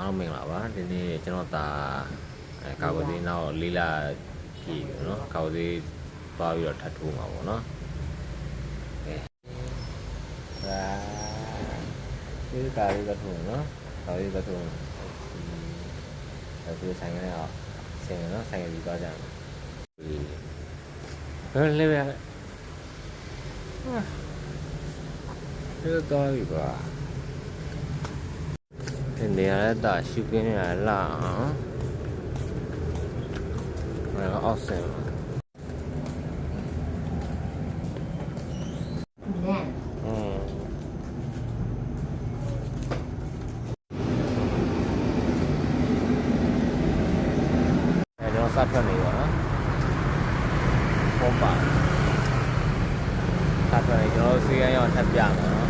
အားလုံးမင်္ဂလာပါဒီနေ့ကျွန်တော်ဒါအဲကာဝတိနောက်လေးလာကြည့်ပြီနော်ကာဝတိသွားပြီးတော့ထပ်ထိုးမှာပေါ့နော်ကဲဒါဒီကာဝတိကထိုးနော်ကာဝတိကထိုးအဲဒီဆိုင်ကနေအောင်ဆင်းနော်ဆိုင်ပြီးသွားကြမယ်ဘယ်လဲပဲဟာဒီတော့ပြီပါ င်နေရတဲ့တာရှုခင်းနေရလာအောင်ငါအောက်ဆင်ပါစထွက်နေပါတော့ပုံပါစထွက်နေကျွန်တော်စီကံရောက်ထပ်ပြမှာနော်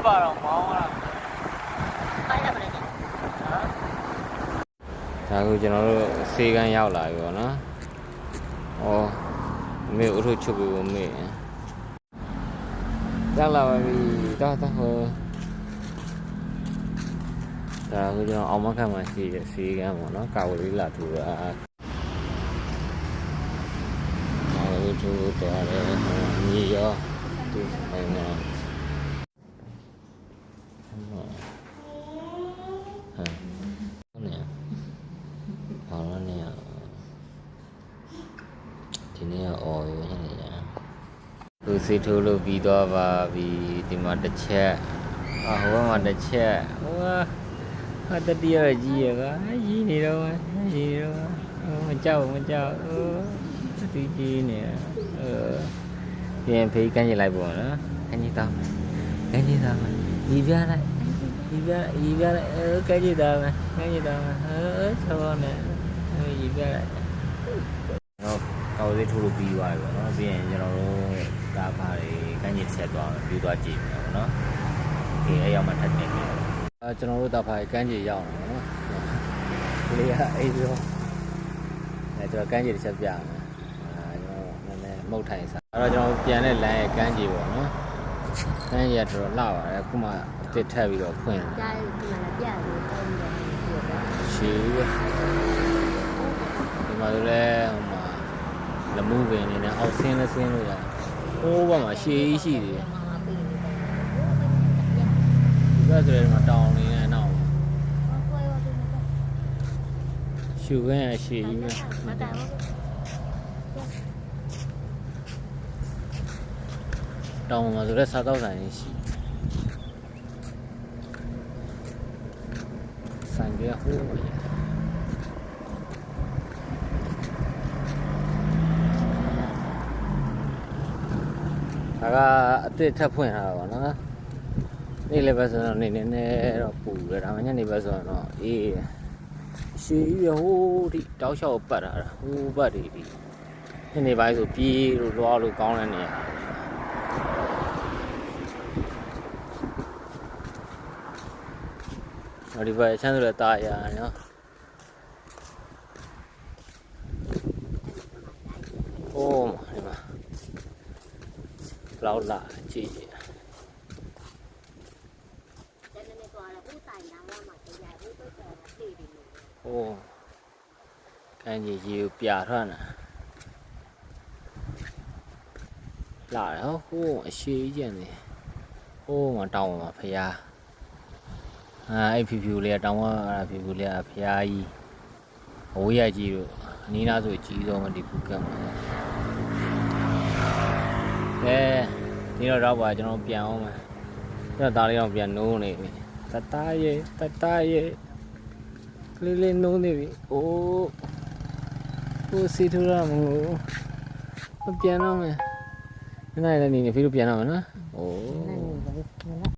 စ်ပါတော့မောင်းလာဘာလဲမလဲဒါကိုကျွန်တော်တို့စေကန်းရောက်လာပြီပေါ့နော်။အော်မေဥထုချုပ်ပြီပေါ့မေ။တက်လာပါပြီ။တော့တော့ဟိုဒါကိုကျွန်တော်အောင်မခံမှရှိတဲ့စေကန်းပေါ့နော်။ကာဝလေးလာထူတာ။ကာဝလေးထူတာလည်းမြေရောဒီနိုင်ငံ ဆေးထိုးလို့ပြီးသွားပါပြီဒီမှာတစ်ချက်အဟိုဘက်မှာတစ်ချက်ဟိုဟာတတိယကြီးရကကြီးနေတော့ကြီးနေတော့မကြောက်မကြောက်အိုးတတိကြီးနေအဲပြန်ဖေးကန်းကြီးလိုက်ပေါ့နော်ကန်းကြီးသားကန်းကြီးသားညီပြလိုက်ညီပြညီပြလိုက်အဲကန်းကြီးသားကန်းကြီးသားဟဲ့ဆောင်းနေညီပြလိုက်တော့ကောက်သေးထိုးလို့ပြီးသွားပြီပေါ့နော်ပြီးရင်ကျွန်တော်တို့ ဒါဘာတွေကန့်ကျင်ဆက်သွားပြီးသွားကြည့်မယ်ပေါ့နော်။ဒီအဲ့ရောက်မှထပ်တင်ပြန်။အဲကျွန်တော်တို့ဒါဘာတွေကန့်ကျင်ရောက်နေနော်။ဒီလေကအဲ့ရောအဲကျွန်တော်ကန့်ကျင်တစ်ချက်ပြမယ်။အာကျွန်တော်နည်းနည်းမုတ်ထိုင်စား။အဲ့တော့ကျွန်တော်ပြန်တဲ့လမ်းရဲ့ကန့်ကျင်ပေါ့နော်။ကန့်ကျင်ကတော့လှပါတယ်ခုမှအစ်စ်ထပ်ပြီးတော့ဖွင့်။ဒါကဒီမှာပြရတယ်။ရှိဘူး။ဒီမှာလည်းဟိုမှာလမှုပင်နေနဲ့အောက်ဆင်းလဲဆင်းလို့ရတယ် ဟိုးဘက်မှာရှည်ကြီးရှိသေးတယ်ဒီဘက်ဆိုရင်တောင်နေတဲ့နောက်ရှူခင်းရရှည်ကြီးပဲတောင်မှာဆိုတော့စားတော့ဆိုင်ရှိဆိုင်ကဟိုးပါ ကအစ်စ်ထပ်ဖွင့်ထားတာပါနော်နေ့လည်းပဲဆိုတော့နေနေနေတော့ပူတယ်ဒါမှညနေပဲဆိုတော့အေးရှည်ကြီးဟိုးဒီတောက်လျှောက်ပတ်လာတာဟိုးပတ်ဒီဒီညနေပိုင်းဆိုပြေးလို့လွားလို့ကောင်းတဲ့နေရာဟောဒီဘက်ချမ်းဆိုတဲ့တာရနော်โอ้ဒီမှာ လောက်လာကြည့်ကြည့် แต่ในตัวเราผู้ตายนะว่ามาจะใหญ่ผู้ตัวแก่ตีดี โอ้က အဲ့ဒီရေကိုပြထွက်တာလာတော့ဟိုးအရှိကြီးကျန်နေဟိုးမတောင်းမှာဖျားအာအဲ့ဖြူဖြူလေးကတောင်းว่าအဲ့ဖြူဖြူလေးကဖျားကြီးဟိုးရကြီးတို့အနီးနားဆိုကြီးဆုံးမဒီဖူကတ်မှာ အဲဒီတော့တော့ပါကျွန်တော်ပြန်အောင်မယ်ကျွန်တော်သားလေးတော့ပြန်နိုးနေပြီတတရဲ့တတရဲ့ကလေးလေးနိုးနေပြီအိုးကိုစီထူရမလို့မပြန်တော့မယ်။နေ့တိုင်းလည်းနေနေဖေးလို့ပြန်တော့မယ်နော်။အိုး